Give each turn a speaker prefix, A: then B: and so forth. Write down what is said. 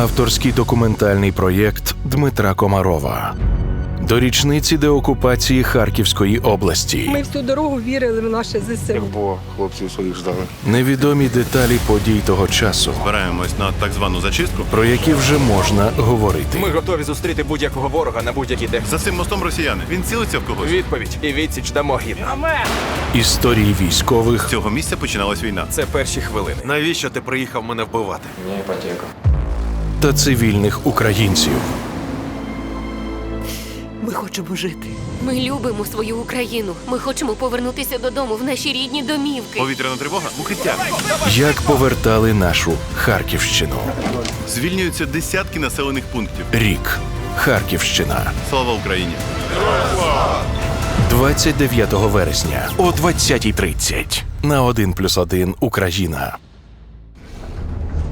A: Авторський документальний проєкт Дмитра Комарова. До річниці деокупації Харківської області.
B: Ми всю дорогу вірили в наше ЗСУ.
C: було, хлопців своїх ждали.
A: Невідомі деталі подій того часу,
D: Збираємось на так звану зачистку.
A: про які вже можна говорити.
E: Ми готові зустріти будь-якого ворога на будь-якій техніці.
D: За цим мостом росіяни. Він цілиться в когось.
E: Відповідь і відсіч дамо гідно.
A: Історії
D: З
A: військових
D: цього місця починалась війна.
E: Це перші хвилини.
F: Навіщо ти приїхав мене вбивати?
A: Та цивільних українців.
G: Ми хочемо жити.
H: Ми любимо свою Україну. Ми хочемо повернутися додому в наші рідні домівки.
D: Повітряна тривога. Укриття.
A: Як повертали нашу Харківщину.
D: Звільнюються десятки населених пунктів.
A: Рік. Харківщина.
D: Слава Україні!
A: 29 вересня о 20.30 на 1+,1 Україна.